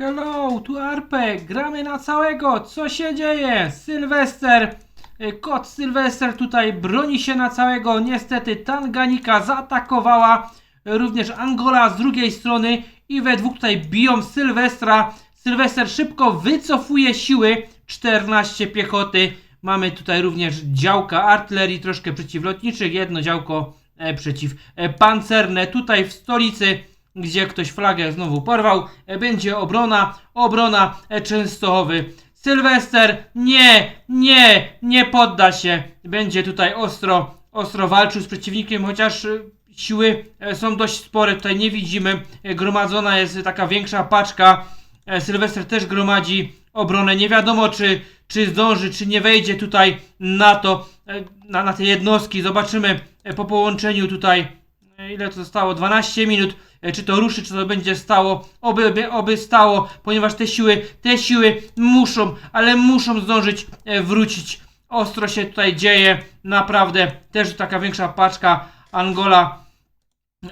Hello, tu Arpek, gramy na całego, co się dzieje? Sylwester, y, kot Sylwester tutaj broni się na całego, niestety Tanganika zaatakowała, również Angola z drugiej strony i we dwóch tutaj biją Sylwestra. Sylwester szybko wycofuje siły, 14 piechoty, mamy tutaj również działka artylerii, troszkę przeciwlotniczych, jedno działko e, przeciwpancerne, tutaj w stolicy gdzie ktoś flagę znowu porwał, e, będzie obrona, obrona e, Częstochowy. Sylwester, nie, nie, nie podda się. Będzie tutaj ostro, ostro walczył z przeciwnikiem, chociaż e, siły są dość spore, tutaj nie widzimy. Gromadzona jest taka większa paczka. Sylwester też gromadzi obronę. Nie wiadomo, czy, czy zdąży, czy nie wejdzie tutaj na to, na, na te jednostki. Zobaczymy po połączeniu tutaj ile to zostało? 12 minut. E, Czy to ruszy, czy to będzie stało? Oby, oby, stało, ponieważ te siły, te siły muszą, ale muszą zdążyć e, wrócić. Ostro się tutaj dzieje, naprawdę. Też taka większa paczka. Angola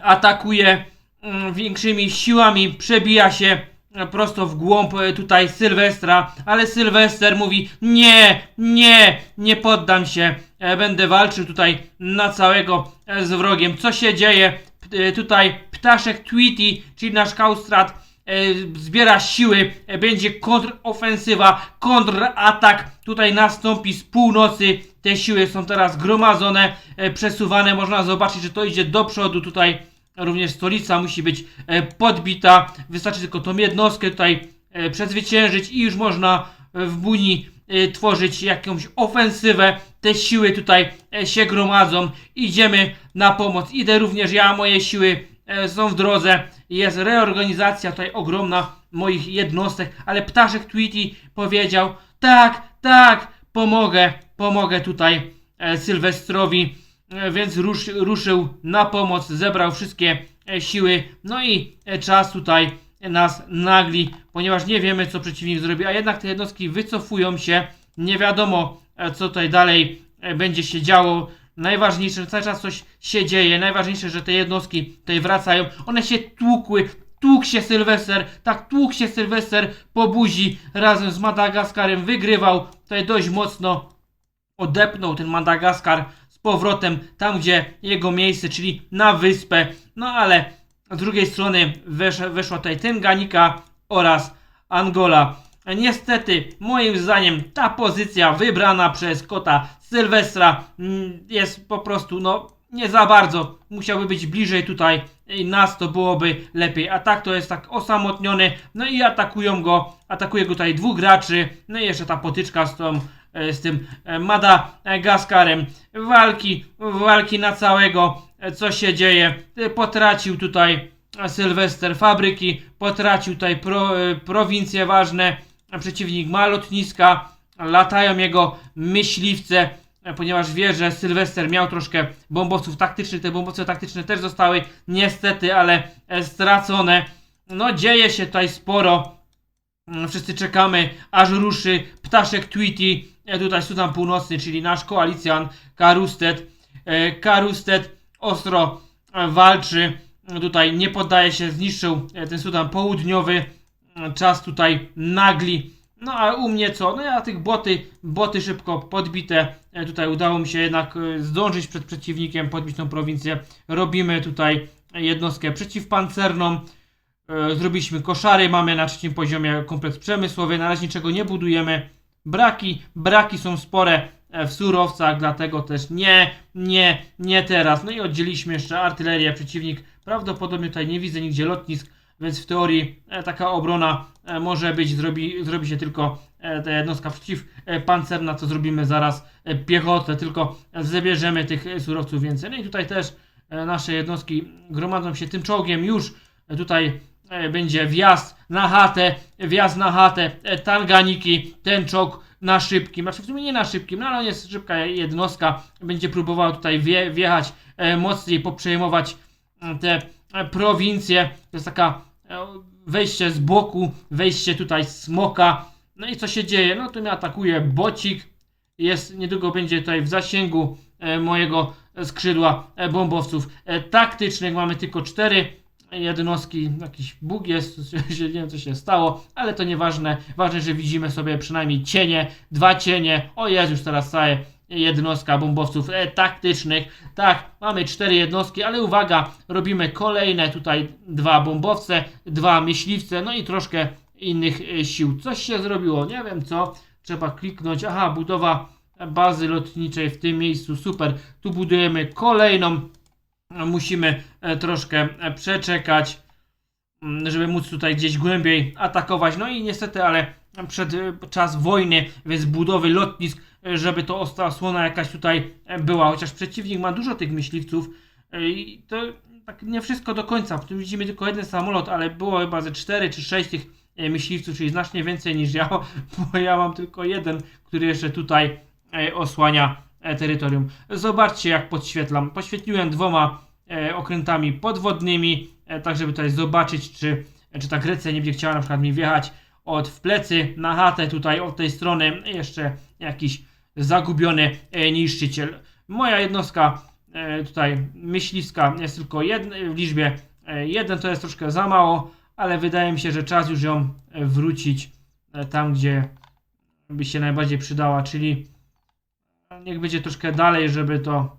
atakuje mm, większymi siłami, przebija się prosto w głąb e, tutaj Sylwestra, ale Sylwester mówi nie, nie, nie poddam się, e, będę walczył tutaj na całego e, z wrogiem. Co się dzieje? E, Tutaj ptaszek Tweety, czyli nasz Kaustrat e, zbiera siły, e, będzie kontrofensywa, kontratak tutaj nastąpi z północy. Te siły są teraz gromadzone, e, przesuwane. Można zobaczyć, że to idzie do przodu. Tutaj również stolica musi być e, podbita. Wystarczy tylko tą jednostkę tutaj e, przezwyciężyć i już można e, w Buni tworzyć jakąś ofensywę. Te siły tutaj się gromadzą. Idziemy na pomoc. Idę również ja, moje siły są w drodze. Jest reorganizacja tutaj ogromna moich jednostek, ale Ptaszek Tweety powiedział tak, tak, pomogę, pomogę tutaj Sylwestrowi, więc rusz, ruszył na pomoc, zebrał wszystkie e, siły, no i e, czas tutaj nas nagli, ponieważ nie wiemy co przeciwnik zrobi, a jednak te jednostki wycofują się, nie wiadomo e, co tutaj dalej e, będzie się działo, najważniejsze, że cały czas coś się dzieje, najważniejsze, że te jednostki tutaj wracają, one się tłukły, tłukł się Sylwester, tak tłukł się Sylwester po buzi razem z Madagaskarem, wygrywał. Tutaj dość mocno, odepnął ten Madagaskar powrotem tam, gdzie jego miejsce, czyli na wyspę. No ale z drugiej strony wesz, weszła tutaj Tenganika oraz Angola. Niestety, moim zdaniem, ta pozycja wybrana przez kota Sylwestra mm, jest po prostu, no, nie za bardzo. Musiałby być bliżej tutaj nas to byłoby lepiej. A tak to jest tak osamotniony. No i atakują go, atakuje go tutaj dwóch graczy. No i jeszcze ta potyczka z tą z tym e, Madagaskarem. Walki, walki na całego. E, Co się dzieje? E, Potracił tutaj Sylwester fabryki, potracił tutaj pro, e, prowincje ważne. Przeciwnik ma lotniska, latają jego myśliwce, e, ponieważ wie, że Sylwester miał troszkę bombowców taktycznych. Te bombowce taktyczne też zostały niestety, ale e, stracone. No dzieje się tutaj sporo. Wszyscy czekamy, aż ruszy ptaszek Tweety. E, Tutaj Sudan Północny, czyli nasz koalicjan Karustet. E, Karustet ostro e, walczy. Tutaj nie poddaje się, zniszczył ten Sudan Południowy. Czas tutaj nagli. No a u mnie co? No ja tych boty, boty szybko podbite. Tutaj udało mi się jednak zdążyć przed przeciwnikiem, podbić tą prowincję. Robimy tutaj jednostkę przeciwpancerną. Zrobiliśmy koszary, mamy na trzecim poziomie kompleks przemysłowy, na razie niczego nie budujemy. Braki, braki są spore e, w surowcach, dlatego też nie, nie, nie teraz. No i oddzieliliśmy jeszcze artylerię, przeciwnik prawdopodobnie tutaj nie widzę nigdzie lotnisk, więc w teorii e, taka obrona e, może być, zrobi, zrobi się tylko ta jednostka przeciwpancerna, co zrobimy zaraz piechotę, tylko zabierzemy tych surowców więcej. No i tutaj też nasze jednostki gromadzą się tym czołgiem już tutaj będzie wjazd na chatę, wjazd na chatę e, Tanganiki, ten czołg na szybkim, znaczy w sumie nie na szybkim, no ale on jest szybka jednostka, będzie próbowała tutaj wje, wjechać e, mocniej, poprzejmować e, te e, prowincje, to jest taka e, wejście z boku, wejście tutaj smoka, no i co się dzieje, no tu mnie atakuje bocik, jest, niedługo będzie tutaj w zasięgu e, mojego skrzydła e, bombowców e, taktycznych, mamy tylko cztery jednostki, jakiś bóg jest, nie wiem co się stało, ale to nieważne. Ważne, że widzimy sobie przynajmniej cienie, dwa cienie. O jest już teraz cała jednostka bombowców e, taktycznych. Tak, mamy cztery jednostki, ale uwaga, robimy kolejne tutaj dwa bombowce, dwa myśliwce, no i troszkę innych e, sił. Coś się zrobiło, nie wiem co. Trzeba kliknąć. Aha, budowa bazy lotniczej w tym miejscu, super. Tu budujemy kolejną musimy e, troszkę e, przeczekać, mm, żeby móc tutaj gdzieś głębiej atakować. No i niestety, ale przed e, czas wojny, więc budowy lotnisk, żeby to osłona jakaś tutaj była, chociaż przeciwnik ma dużo tych myśliwców i to tak nie wszystko do końca. Tu widzimy tylko jeden samolot, ale było chyba ze 4 czy 6 tych myśliwców, czyli znacznie więcej niż ja, bo ja mam tylko jeden, który jeszcze tutaj osłania terytorium. Zobaczcie jak podświetlam. Poświetliłem dwoma e, okrętami podwodnymi, e, tak żeby tutaj zobaczyć, czy, czy ta Grecja nie będzie chciała na przykład mi wjechać od w plecy na chatę tutaj od tej strony. Jeszcze jakiś zagubiony e, niszczyciel. Moja jednostka e, tutaj myśliwska jest tylko jedna, w liczbie e, jeden, to jest troszkę za mało, ale wydaje mi się, że czas już ją e, wrócić e, tam, gdzie by się najbardziej przydała, czyli niech będzie troszkę dalej, żeby to,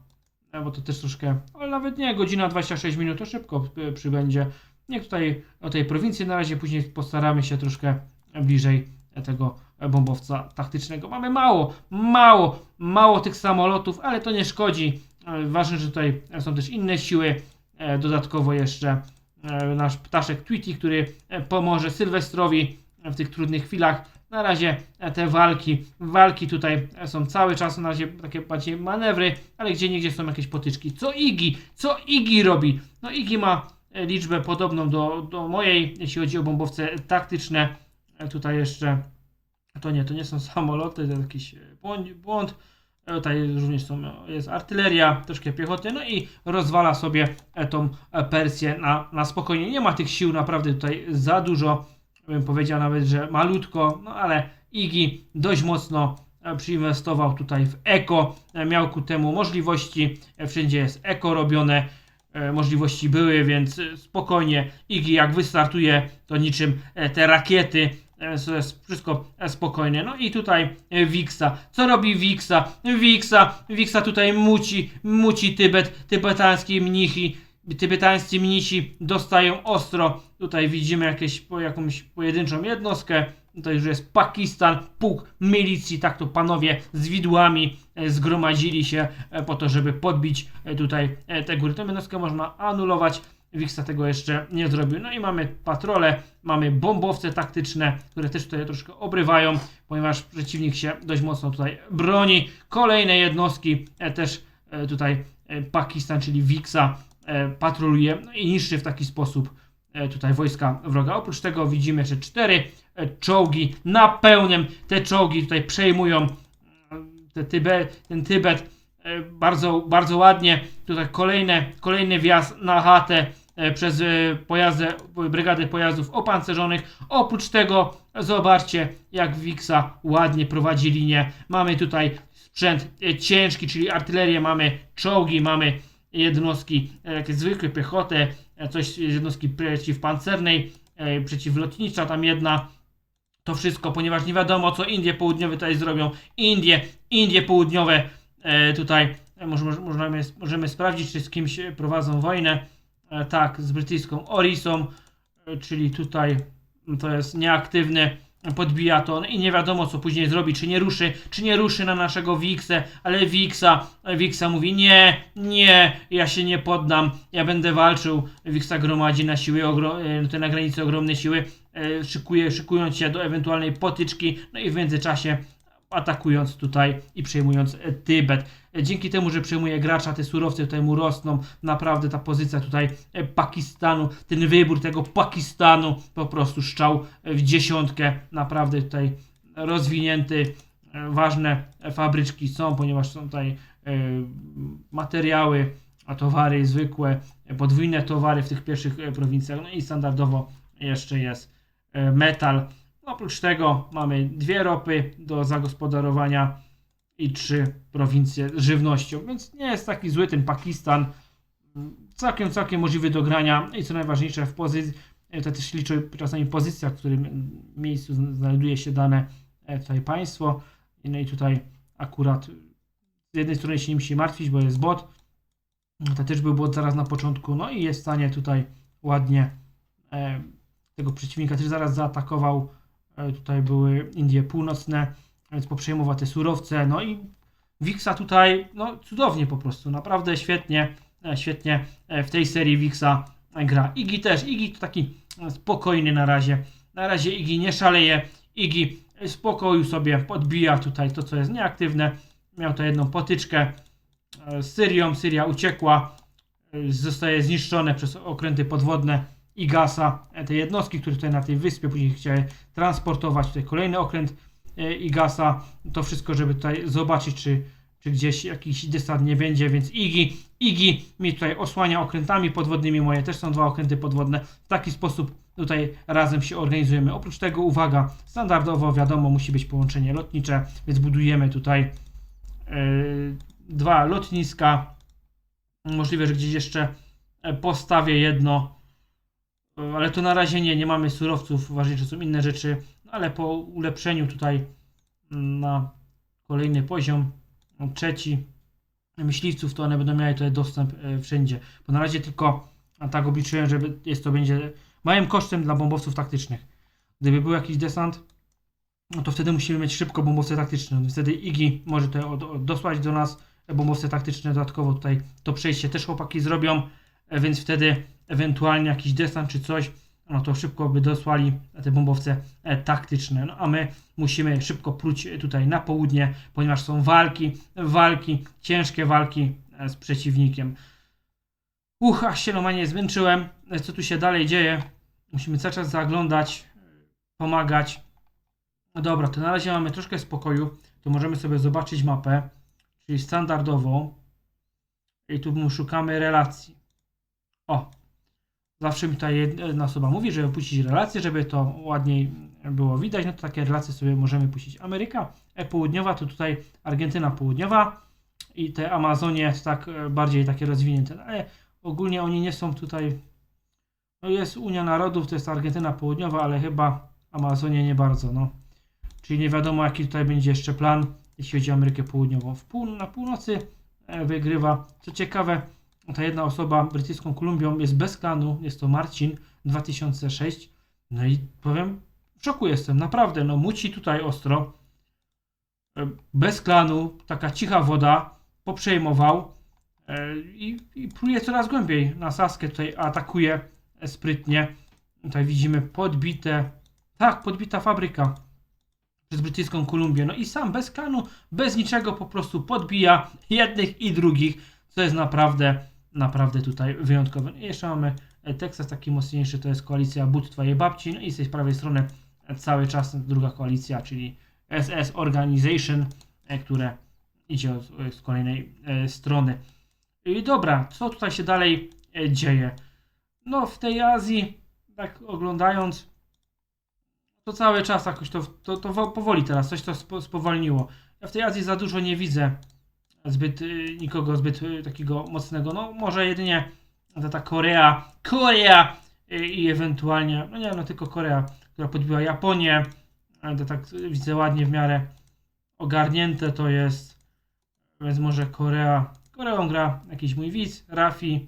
no bo to też troszkę, ale nawet nie, godzina 26 minut, to szybko y, przybędzie. Niech tutaj o tej prowincji na razie, później postaramy się troszkę bliżej tego bombowca taktycznego. Mamy mało, mało, mało tych samolotów, ale to nie szkodzi. E, Ważne, że tutaj są też inne siły. E, Dodatkowo jeszcze e, nasz ptaszek Tweety, który e, pomoże Sylwestrowi w tych trudnych chwilach. Na razie e, te walki, walki tutaj e, są cały czas, na razie takie bardziej manewry, ale gdzie niegdzie są jakieś potyczki. Co Igi? Co Igi robi? No Igi ma e, liczbę podobną do, do mojej, jeśli chodzi o bombowce taktyczne. Tutaj jeszcze, to nie, to nie są samoloty, to jakiś e, błąd. błąd. Tutaj również są, jest artyleria, troszkę piechoty, no i rozwala sobie tą Persję na, na spokojnie. Nie ma tych sił naprawdę tutaj za dużo, bym powiedział nawet, że malutko, no ale Igi dość mocno e, przyinwestował tutaj w eko, e, miał ku temu możliwości, e, wszędzie jest eko robione, możliwości były, więc spokojnie Igi jak wystartuje, to niczym te rakiety, wszystko spokojnie. No i tutaj Wiksa. Co robi Wiksa? Wiksa, Wiksa tutaj muci, muci Tybet, tybetańskie mnichy, tybetańscy mnisi dostają ostro. Tutaj widzimy jakieś, jakąś pojedynczą jednostkę. To już jest Pakistan, pułk milicji, tak to panowie z widłami e, zgromadzili się e, po to, żeby podbić e, tutaj te góry. Tę jednostkę można anulować. Wiksa tego jeszcze nie zrobił. No i mamy patrole, mamy bombowce taktyczne, które też tutaj troszkę obrywają, ponieważ przeciwnik się dość mocno tutaj broni. Kolejne jednostki też tutaj Pakistan, czyli Wiksa patroluje no i niszczy w taki sposób e, tutaj wojska wroga. Oprócz tego widzimy jeszcze cztery e, czołgi na pełnym. Te czołgi tutaj przejmują te ten Tybet e, bardzo, bardzo ładnie. Tutaj kolejne, kolejny wjazd na chatę e, przez e, pojazdy, brygady pojazdów opancerzonych. Oprócz tego zobaczcie jak Wiksa ładnie prowadzi linię. Mamy tutaj sprzęt e, ciężki, czyli artylerię, mamy czołgi, mamy jednostki, e, jakieś zwykłe piechotę, e, coś z jednostki przeciwpancernej, e, przeciwlotnicza tam jedna. To wszystko, ponieważ nie wiadomo co Indie Południowe tutaj zrobią. Indie, Indie Południowe tutaj może, może- możemy, możemy sprawdzić, czy z kimś prowadzą wojnę. Tak, z brytyjską Orisą, czyli tutaj to jest nieaktywny, podbija to i nie wiadomo co później zrobi, czy nie ruszy, czy nie ruszy na naszego Wixę, ale Wixa, Wixa mówi nie, nie, ja się nie poddam, ja będę walczył. Wixa gromadzi na siły, e, tutaj na granicy ogromne siły, e, szykuje, szykując się do ewentualnej potyczki, no i w międzyczasie atakując tutaj i przejmując e, Tybet. E, Dzięki temu, że przejmuje gracza, te surowce tutaj mu rosną. Naprawdę ta pozycja tutaj e, Pakistanu, ten wybór tego Pakistanu, po prostu szczał w dziesiątkę. Naprawdę tutaj rozwinięty, ważne fabryczki są, ponieważ są tutaj materiały, a towary zwykłe, podwójne towary w tych pierwszych prowincjach. No i standardowo jeszcze jest metal. Oprócz tego mamy dwie ropy do zagospodarowania i trzy prowincje z żywnością, więc nie jest taki zły ten Pakistan. całkiem, całkiem możliwy do grania i co najważniejsze w pozycji, to też liczy czasami pozycja, w którym miejscu zn- znajduje się dane e, tutaj państwo. No i tutaj akurat z jednej strony się nie musi martwić, bo jest bot. To też był bot zaraz na początku, no i jest w stanie tutaj ładnie e, tego przeciwnika też zaraz zaatakował. E, tutaj były Indie Północne, więc poprzejmował te surowce, no i Wixa tutaj, no cudownie po prostu, naprawdę świetnie, e, świetnie e, w tej serii Wixa e, gra. Igi też, Igi to taki e, spokojny na razie, na razie Igi nie szaleje, Igi spokoju sobie podbija tutaj to, co jest nieaktywne. Miał to jedną potyczkę e, z Syrią, Syria uciekła, e, zostaje zniszczone przez okręty podwodne Igasa, e, te jednostki, które tutaj na tej wyspie później chciały transportować, tutaj kolejny okręt e, Igasa, to wszystko, żeby tutaj zobaczyć, czy, czy gdzieś jakiś desant nie będzie, więc Igi, Igi mi tutaj osłania okrętami podwodnymi, moje też są dwa okręty podwodne, w taki sposób tutaj razem się organizujemy. Oprócz tego, uwaga, standardowo wiadomo, musi być połączenie lotnicze, więc budujemy tutaj e, dwa lotniska, możliwe, że gdzieś jeszcze postawię jedno, ale to na razie nie, nie mamy surowców, ważniejsze są inne rzeczy, no ale po ulepszeniu tutaj mm, na kolejny poziom, no, trzeci myśliwców, to one będą miały tutaj dostęp e, wszędzie, bo na razie tylko tak obliczyłem, że jest to będzie małym kosztem dla bombowców taktycznych. Gdyby był jakiś desant, no to wtedy musimy mieć szybko bombowce taktyczne. Wtedy IGI może od, dosłać do nas bombowce taktyczne. Dodatkowo tutaj to przejście też chłopaki zrobią, e, więc wtedy ewentualnie jakiś desant czy coś, no to szybko by dosłali te bombowce e, taktyczne. No a my musimy szybko pruć tutaj na południe, ponieważ są walki, walki, ciężkie walki e, z przeciwnikiem. Uch, aż się normalnie zmęczyłem. E, Co tu się dalej dzieje? Musimy cały czas zaglądać, pomagać. No dobra, to na razie mamy troszkę spokoju. To możemy sobie zobaczyć mapę, czyli standardową. I tu szukamy relacji. O, zawsze mi tutaj jedna osoba mówi, żeby puścić relacje, żeby to ładniej było widać. No to takie relacje sobie możemy puścić. Ameryka e, Południowa to tutaj Argentyna Południowa i te Amazonie tak e, bardziej takie rozwinięte. No, Ale ogólnie oni nie są tutaj. No jest Unia Narodów, to jest Argentyna Południowa, ale chyba Amazonie nie bardzo. No. Czyli nie wiadomo jaki tutaj będzie jeszcze plan, jeśli chodzi o Amerykę Południową. W pół, na północy e, wygrywa. Co ciekawe, ta jedna osoba brytyjską Kolumbią jest bez klanu, jest to Marcin 2006. No i powiem, w szoku jestem, naprawdę, no muci tutaj ostro. E, Bez klanu, taka cicha woda, poprzejmował e, i, i pluje coraz głębiej na Saskę, tutaj atakuje e, sprytnie. Tutaj widzimy podbite, tak, podbita fabryka przez brytyjską Kolumbię. No i sam bez klanu, bez niczego po prostu podbija jednych i drugich, co jest naprawdę, naprawdę tutaj wyjątkowe. I jeszcze mamy e, Teksas taki mocniejszy, to jest koalicja But Twojej Babci, no i z tej prawej strony e, cały czas druga koalicja, czyli SS Organization, e, które idzie od, z kolejnej strony. I dobra, co tutaj się dalej dzieje? No w tej Azji, tak oglądając, to cały czas jakoś to, to, to wo- powoli teraz, coś to spo, spowolniło. Ja w tej Azji za dużo nie widzę zbyt y, nikogo zbyt y, takiego mocnego. No może jedynie ta, ta Korea, Korea y, i ewentualnie, no nie wiem, no tylko Korea, która podbiła Japonię. To tak widzę ładnie w miarę ogarnięte to jest. Więc może Korea. Koreą gra jakiś mój widz, Rafi.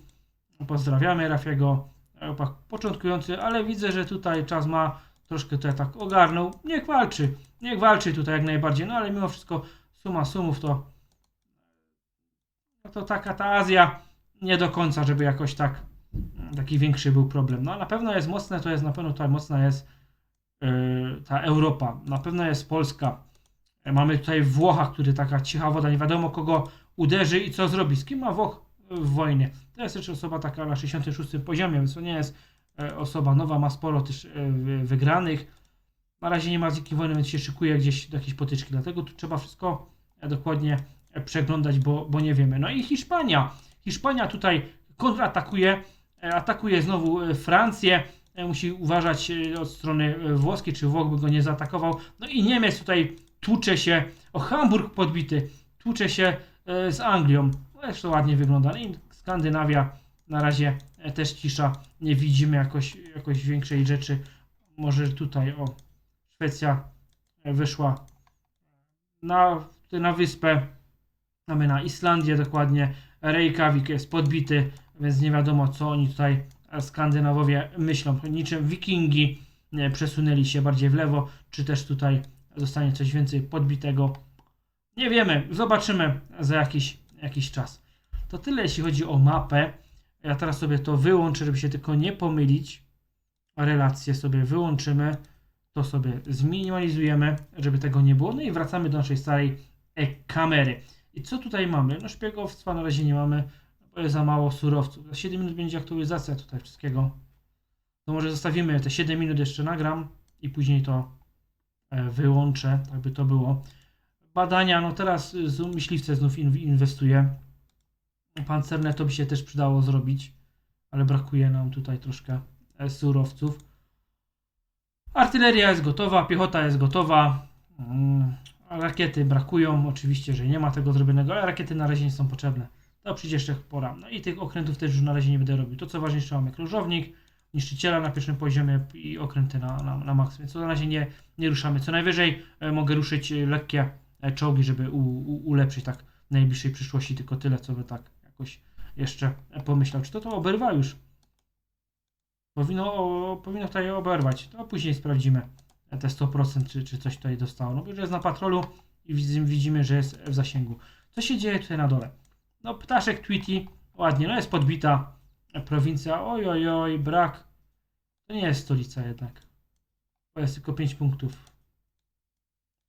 Pozdrawiamy Rafiego. Chłopak początkujący, ale widzę, że tutaj czas ma troszkę tutaj tak ogarnął. Niech walczy, niech walczy tutaj jak najbardziej, no ale mimo wszystko suma sumów to no to taka ta Azja nie do końca, żeby jakoś tak taki większy był problem. No na pewno jest mocne, to jest na pewno tutaj mocna jest yy, ta Europa, na pewno jest Polska. E, Mamy tutaj Włocha, który taka cicha woda, nie wiadomo kogo uderzy i co zrobi. Z kim ma Włoch w wojnie? To jest też osoba taka na 66 poziomie, więc to nie jest e, osoba nowa, ma sporo też e, wy- wygranych. Na razie nie ma z jakiej wojny, więc się szykuje gdzieś do jakiejś potyczki. Dlatego tu trzeba wszystko dokładnie przeglądać, bo, bo nie wiemy. No i Hiszpania. Hiszpania tutaj kontratakuje, e, atakuje znowu e, Francję. E, Musi uważać od strony włoskiej, czy Włoch by go nie zaatakował. No i Niemiec tutaj tłucze się, o Hamburg podbity, tłucze się z Anglią. Jeszcze ładnie wygląda. No i Skandynawia na razie też cisza. Nie widzimy jakoś, jakoś większej rzeczy. Może tutaj, o, Szwecja wyszła na, na wyspę. Mamy na Islandię dokładnie. Reykjavik jest podbity, więc nie wiadomo co oni tutaj e, Skandynawowie myślą. Niczym wikingi przesunęli się bardziej w lewo, czy też tutaj zostanie coś więcej podbitego. Nie wiemy, zobaczymy za jakiś, jakiś czas. To tyle jeśli chodzi o mapę. Ja teraz sobie to wyłączę, żeby się tylko nie pomylić. Relacje sobie wyłączymy. To sobie zminimalizujemy, żeby tego nie było. No i wracamy do naszej starej e-kamery. I co tutaj mamy? No szpiegowstwa na razie nie mamy, bo jest za mało surowców. Za 7 minut będzie aktualizacja tutaj wszystkiego. To może zostawimy te 7 minut jeszcze nagram i później to e, wyłączę, tak by to było. Badania, no teraz y, myśliwce znów in- inwestuje. Pancerne to by się też przydało zrobić, ale brakuje nam tutaj troszkę e, surowców. Artyleria jest gotowa, piechota jest gotowa. Rakiety brakują, oczywiście, że nie ma tego zrobionego, ale rakiety na razie nie są potrzebne. To przyjdzie jeszcze pora. No i tych okrętów też już na razie nie będę robił. To co ważniejsze mamy krążownik, niszczyciela na pierwszym poziomie i okręty na, na, na maks, więc na razie nie, nie ruszamy. Co najwyżej e, mogę ruszyć e, lekkie e, czołgi, żeby u, u, ulepszyć tak w najbliższej przyszłości, tylko tyle, co by tak jakoś jeszcze pomyślał. Czy to to oberwa już? Powinno, powinno tutaj oberwać. To później sprawdzimy te 100%, czy, czy coś tutaj dostało. No bo już jest na patrolu i widzimy, że jest w zasięgu. Co się dzieje tutaj na dole? No ptaszek Tweety, ładnie, no jest podbita prowincja, oj oj oj, brak. To nie jest stolica jednak. To jest tylko 5 punktów.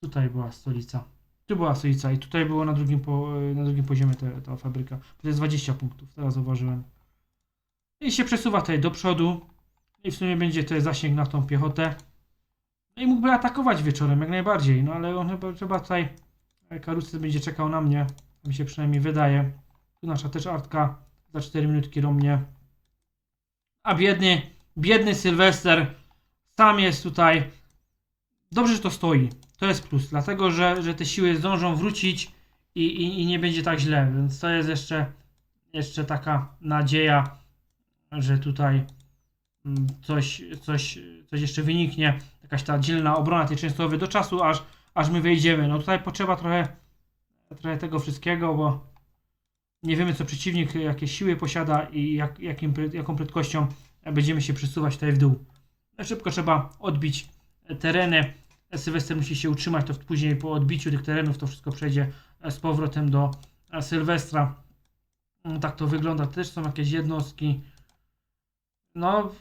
Tutaj była stolica. Tu była stolica i tutaj było na drugim, po, na drugim poziomie ta fabryka. To jest 20 punktów, teraz zauważyłem. I się przesuwa tutaj do przodu. I w sumie będzie to zasięg na tą piechotę. No i mógłby atakować wieczorem, jak najbardziej. No ale on chyba, chyba tutaj e, Karucy będzie czekał na mnie. Mi się przynajmniej wydaje. Tu nasza też artka za 4 minutki do mnie. A biedny, biedny Sylwester sam jest tutaj. Dobrze, że to stoi. To jest plus, dlatego że, że te siły zdążą wrócić i, i, i nie będzie tak źle. Więc to jest jeszcze, jeszcze taka nadzieja, że tutaj coś, coś, coś jeszcze wyniknie. Jakaś ta dzielna obrona tej Częstochowy do czasu, aż, aż my wejdziemy. No tutaj potrzeba trochę, trochę tego wszystkiego, bo nie wiemy co przeciwnik, jakie siły posiada i jak, jakim, jaką prędkością będziemy się przesuwać tutaj w dół. Szybko trzeba odbić tereny. Sylwester musi się utrzymać, to później po odbiciu tych terenów to wszystko przejdzie z powrotem do Sylwestra. Mm, Tak to wygląda. Też są jakieś jednostki. No,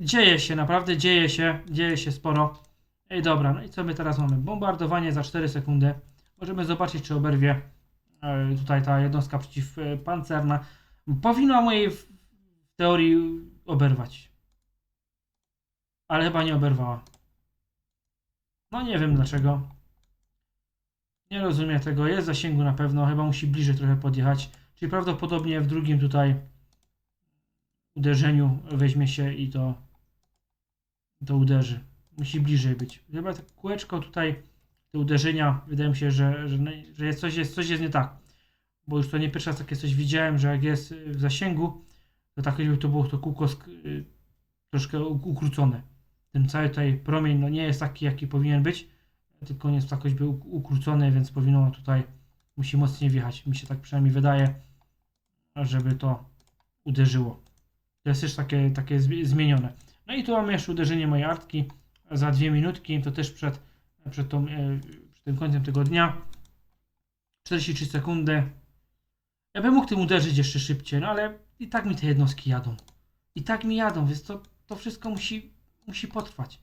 dzieje się, naprawdę dzieje się, dzieje się sporo. Ej, dobra, no i co my teraz mamy? Bombardowanie za 4 sekundy. Możemy zobaczyć, czy oberwie e, tutaj ta jednostka przeciwpancerna. Powinna mojej w teorii oberwać. Ale chyba nie oberwała. No nie wiem dlaczego. Nie rozumiem tego. Jest zasięgu na pewno. Chyba musi bliżej trochę podjechać. Czyli prawdopodobnie w drugim tutaj uderzeniu weźmie się i to, to uderzy. Musi bliżej być. Chyba tak kółeczko tutaj, te uderzenia, wydaje mi się, że, że, że jest coś, jest, coś jest nie tak. Bo już to nie pierwszy raz takie coś widziałem, że jak jest w zasięgu, to tak jakby to było to kółko sk- y, troszkę ukrócone. Ten cały tutaj promień no nie jest taki, jaki powinien być, tylko nie jest jakoś był ukrócony, więc powinno tutaj, musi mocniej wjechać. Mi się tak przynajmniej wydaje, żeby to uderzyło. To jest też takie, takie zmi- zmienione. No i tu mamy jeszcze uderzenie mojej artki za dwie minutki, to też przed, przed, tą, e, przed tym końcem tego dnia. 43 sekundy. Ja bym mógł tym uderzyć jeszcze szybciej, no ale i tak mi te jednostki jadą. I tak mi jadą, więc to, to wszystko musi, musi potrwać.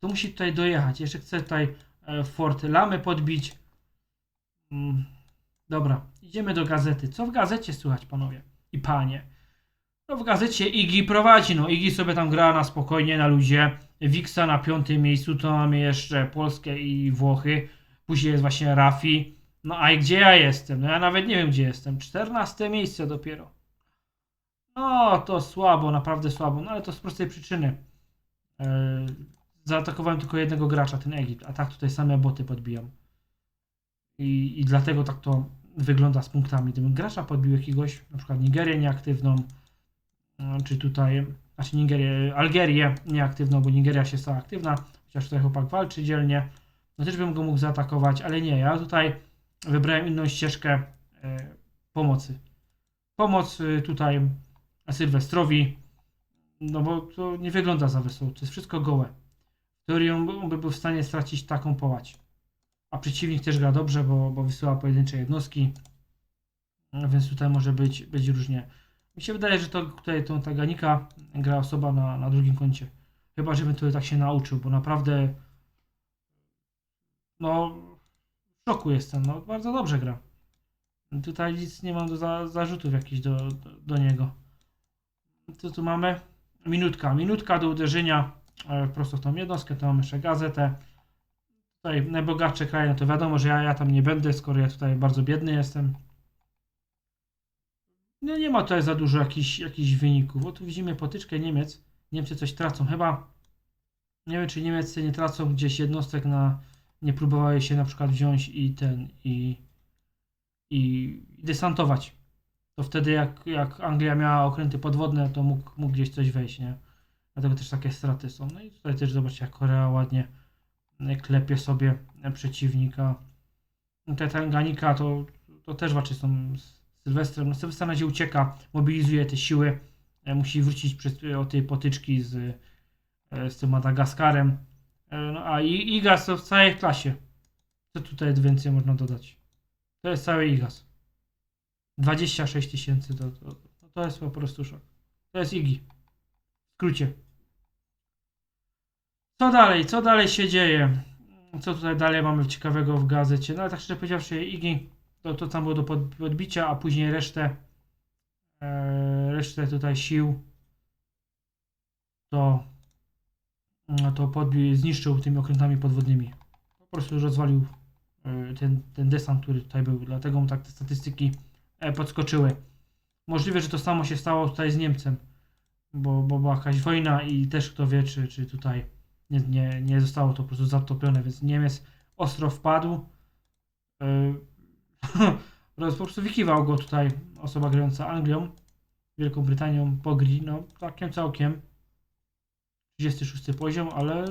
To musi tutaj dojechać. Jeszcze chcę tutaj e, Fort Lamy podbić. Mm, dobra, idziemy do gazety. Co w gazecie słychać, panowie i panie? No w gazecie Igi prowadzi, no Igi sobie tam gra na spokojnie, na luzie. Wiksa na piątym miejscu, to mamy jeszcze Polskę i Włochy. Później jest właśnie Rafi. No a gdzie ja jestem? No ja nawet nie wiem gdzie jestem. 14 miejsce dopiero. No to słabo, naprawdę słabo. No ale to z prostej przyczyny. Yy, zaatakowałem tylko jednego gracza, ten Egipt, a tak tutaj same boty podbijam. I, I dlatego tak to wygląda z punktami. Gdybym gracza podbił jakiegoś, na przykład Nigerię nieaktywną, e, czy tutaj, znaczy Nigerię, Algierię nieaktywną, bo Nigeria się stała aktywna, chociaż tutaj chłopak walczy dzielnie, no też bym go mógł zaatakować, ale nie, ja tutaj wybrałem inną ścieżkę e, pomocy. Pomoc e, tutaj Sylwestrowi, no bo to nie wygląda za wesoło, to jest wszystko gołe. W teorii on, by- on by był w stanie stracić taką połać. A przeciwnik też gra dobrze, bo, bo wysyła pojedyncze jednostki, no więc tutaj może być, być różnie. Mi się wydaje, że to tutaj tą Taganika gra osoba na, na drugim koncie. Chyba, żebym tutaj tak się nauczył, bo naprawdę no w szoku jestem, no bardzo dobrze gra. Tutaj nic nie mam do za, zarzutów jakichś do, do, do niego. Co tu mamy? Minutka. Minutka do uderzenia e, prosto w tą jednostkę. To mamy jeszcze gazetę. Tutaj najbogatsze kraje, no to wiadomo, że ja, ja tam nie będę, skoro ja tutaj bardzo biedny jestem. No nie ma tutaj za dużo jakichś, jakichś wyników. O tu widzimy potyczkę Niemiec. Niemcy coś tracą. Chyba nie wiem, czy Niemcy nie tracą gdzieś jednostek na. Nie próbowały się na przykład wziąć i ten. i. i, desantować. To wtedy, jak, jak Anglia miała okręty podwodne, to mógł, mógł gdzieś coś wejść, nie? Dlatego też takie straty są. No i tutaj też zobaczcie, jak Korea ładnie klepie sobie przeciwnika. Tutaj Tanganika to, to też tą z Sylwestrem. No na razie ucieka, mobilizuje te siły. e, Musi wrócić przez o tej potyczki z, e, z tym Madagaskarem. E, No, a Igas to w całej klasie. Co tutaj więcej można dodać? To jest cały Igas. 26 tysięcy to, to, to, to jest po prostu szok. To jest Igi. W skrócie. Co dalej? Co dalej się dzieje? Co tutaj dalej mamy ciekawego w gazecie? No ale tak szczerze powiedziawszy, Igi to, to tam było do pod, podbicia, a później resztę e, resztę tutaj sił to no to podbi, zniszczył tymi okrętami podwodnymi. Po prostu rozwalił e, ten, ten desant, który tutaj był. Dlatego mu tak te statystyki e, podskoczyły. Możliwe, że to samo się stało tutaj z Niemcem, bo, bo była jakaś wojna i też kto wie, czy, czy tutaj nie, nie, nie zostało to po prostu zatopione, więc Niemiec ostro wpadł. Roz- po prostu wykiwał go tutaj osoba grająca Anglią, Wielką Brytanią, Pogri, no takiem całkiem. 36 poziom, ale,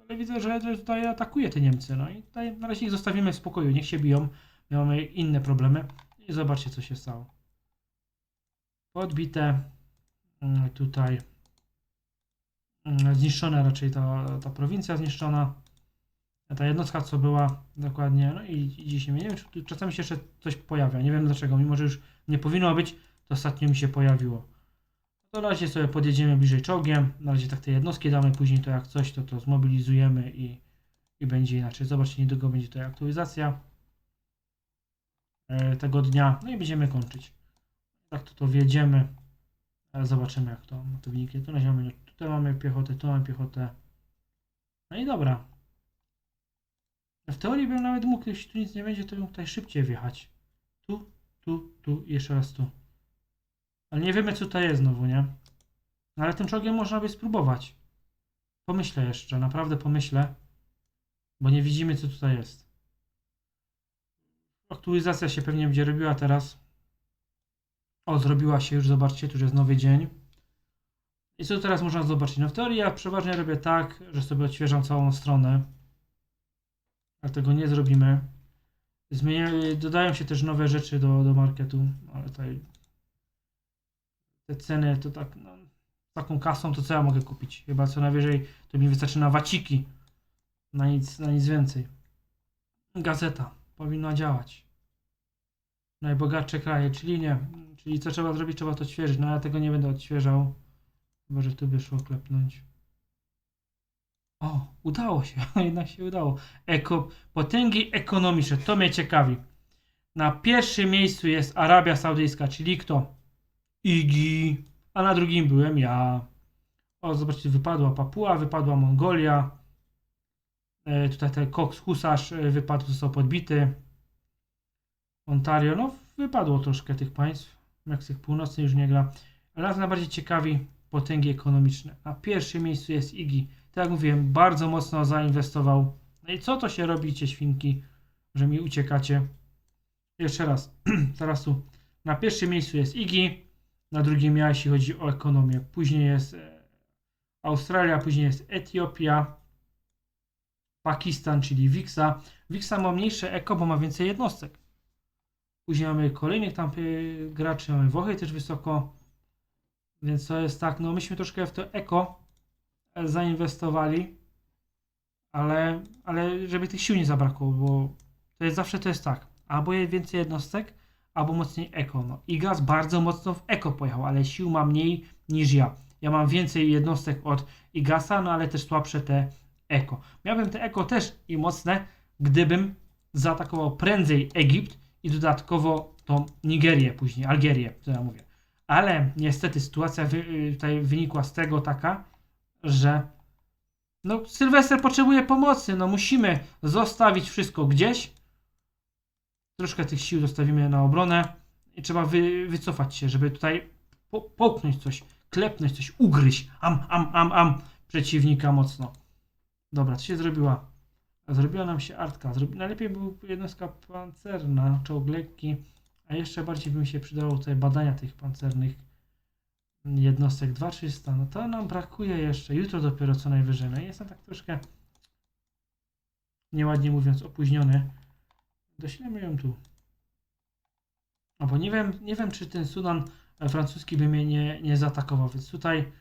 ale widzę, że że tutaj atakuje te Niemcy. No i tutaj na razie ich zostawimy w spokoju, niech się biją. My mamy inne problemy. I zobaczcie, co się stało. Podbite. Mm, Tutaj mm, zniszczona raczej ta, ta prowincja zniszczona. Ta jednostka, co była dokładnie. No i, i dzisiaj nie wiem, czy czasami się jeszcze coś pojawia. Nie wiem dlaczego, mimo że już nie powinno być, to ostatnio mi się pojawiło. To na razie sobie podjedziemy bliżej czołgiem. Na razie tak te jednostki damy, później to jak coś, to to zmobilizujemy i, i będzie inaczej. Zobaczcie, niedługo będzie tutaj aktualizacja e, tego dnia. No i będziemy kończyć. Tak to to wjedziemy. Ale zobaczymy jak to, to wyniknie. Tu na razie mamy, tutaj mamy piechotę, tu mamy piechotę. No i dobra. W teorii bym nawet mógł, jeśli tu nic nie będzie, to bym tutaj szybciej wjechać. Tu, tu, tu i jeszcze raz tu. Ale nie wiemy co to jest znowu, nie? No ale tym czołgiem można by spróbować. Pomyślę jeszcze, naprawdę pomyślę. Bo nie widzimy co tutaj jest. Aktualizacja się pewnie będzie robiła teraz. O, zrobiła się już, zobaczcie, tu już jest nowy dzień. I co teraz można zobaczyć? No w teorii ja przeważnie robię tak, że sobie odświeżam całą stronę. Ale tego nie zrobimy. Zmienia, dodają się też nowe rzeczy do, do marketu, ale tutaj te ceny to tak, no, taką kasą to co ja mogę kupić? Chyba co najwyżej to mi wystarczy na waciki. Na nic, na nic więcej. Gazeta powinna działać. Najbogatsze kraje, czyli nie. Czyli co trzeba zrobić? Trzeba to odświeżyć. No ja tego nie będę odświeżał. Chyba, że tu wyszło klepnąć. O, udało się. Jednak się udało. Eko, potęgi ekonomiczne. To mnie ciekawi. Na pierwszym miejscu jest Arabia Saudyjska, czyli kto? Igi. A na drugim byłem ja. O, zobaczcie, wypadła Papua, wypadła Mongolia. E, tutaj ten Cox Husarz e, wypadł, został podbity. Ontario, no wypadło troszkę tych państw. Meksyk Północny już nie gra. Ale nas najbardziej ciekawi potęgi ekonomiczne. Na pierwszym miejscu jest Igi. Tak jak mówiłem, bardzo mocno zainwestował. No i co to się robicie, świnki, że mi uciekacie? Jeszcze raz, teraz tu. Na pierwszym miejscu jest Igi. na drugim miejscu, jeśli chodzi o ekonomię. Później jest e, Australia, później jest Etiopia, Pakistan, czyli Wixa. Wixa ma mniejsze eko, bo ma więcej jednostek. Później mamy kolejnych tam y, graczy, mamy Włochy też wysoko. Więc to jest tak, no myśmy troszkę w to eko e, zainwestowali, ale, ale żeby tych sił nie zabrakło, bo to jest zawsze to jest tak. Albo jest więcej jednostek, albo mocniej eko. No. Igas bardzo mocno w eko pojechał, ale sił ma mniej niż ja. Ja mam więcej jednostek od Igasa, no ale też słabsze te eko. Miałbym te eko też i mocne, gdybym zaatakował prędzej Egipt i dodatkowo tą Nigerię później, Algierię, co ja mówię. Ale niestety sytuacja wy, y, tutaj wynikła z tego taka, że no Sylwester potrzebuje pomocy, no musimy zostawić wszystko gdzieś. Troszkę tych sił zostawimy na obronę i trzeba wy, wycofać się, żeby tutaj po, połknąć coś, klepnąć coś, ugryźć, am, am, am, am przeciwnika mocno. Dobra, co się zrobiła? Zrobiła nam się artka. Zrobi... Najlepiej był jednostka pancerna, czołg lekki, a jeszcze bardziej by mi się przydało tutaj badania tych pancernych jednostek 2300. No to nam brakuje jeszcze. Jutro dopiero co najwyżej. No jestem tak troszkę nieładnie mówiąc opóźniony. Doślemy ją tu. No bo nie wiem, nie wiem czy ten Sudan e, francuski by mnie nie, nie zaatakował, więc tutaj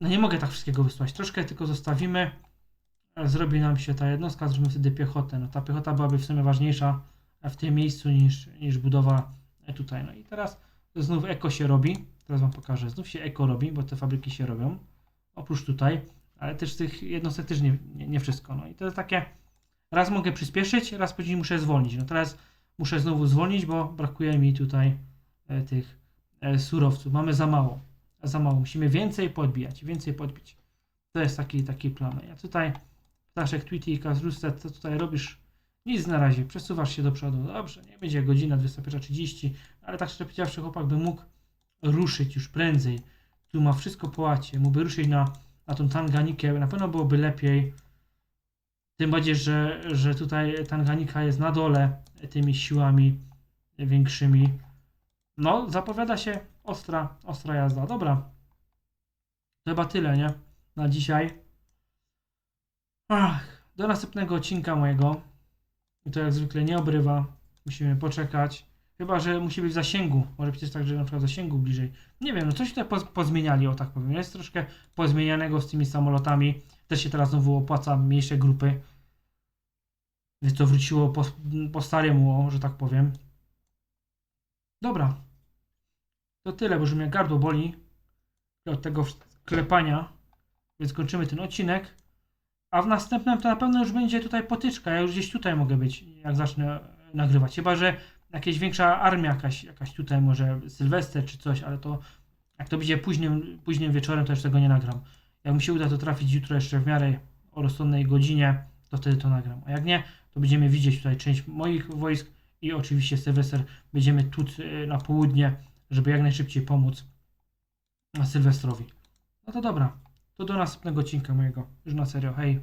no nie mogę tak wszystkiego wysłać. Troszkę tylko zostawimy. E, Zrobi nam się ta jednostka, zrobimy wtedy piechotę. No ta piechota byłaby w sumie ważniejsza w tym miejscu niż, niż budowa e, tutaj. No i teraz znów eko się robi. Teraz wam pokażę. Znów się eko robi, bo te fabryki się robią. Oprócz tutaj, ale też tych jednostek też nie, nie, nie wszystko. No i to jest takie. Raz mogę przyspieszyć, raz później muszę zwolnić. No teraz muszę znowu zwolnić, bo brakuje mi tutaj e, tych e, surowców. Mamy za mało. Za mało. Musimy więcej podbijać, więcej podbić. To jest taki, taki plan. Ja tutaj Staszek Tweety i Kazrustet, co tutaj robisz? Nic na razie, przesuwasz się do przodu. Dobrze, nie będzie godzina 21.30, ale tak szczerze powiedziawszy, chłopak by mógł ruszyć już prędzej. Tu ma wszystko po łacie, mógłby ruszyć na, na tą Tanganikę, na pewno byłoby lepiej. Tym bardziej, że, że tutaj Tanganika jest na dole tymi siłami większymi. No, zapowiada się ostra, ostra jazda. Dobra. To chyba tyle, nie? Na dzisiaj. Ach, do następnego odcinka mojego. I to jak zwykle nie obrywa. Musimy poczekać. Chyba, że musi być w zasięgu. Może też tak, że na przykład w zasięgu bliżej. Nie wiem, no coś tutaj poz, pozmieniali, o tak powiem. Jest troszkę pozmienianego z tymi samolotami. Też się teraz znowu opłaca mniejsze grupy. Więc to wróciło po, po staremu, że tak powiem. Dobra. To tyle, bo już mnie gardło boli od tego klepania. Więc kończymy ten odcinek. A w następnym to na pewno już będzie tutaj potyczka. Ja już gdzieś tutaj mogę być, jak zacznę nagrywać. Chyba, że jakaś większa armia, jakaś, jakaś tutaj może Sylwester czy coś, ale to jak to będzie późnym, późnym wieczorem, to już tego nie nagram. Jak mi się uda to trafić jutro jeszcze w miarę o rozsądnej godzinie, to wtedy to nagram. A jak nie, to będziemy widzieć tutaj część moich wojsk i oczywiście Sylwester będziemy tu y, na południe, żeby jak najszybciej pomóc Sylwestrowi. No to dobra, to do następnego odcinka mojego. Już na serio, hej.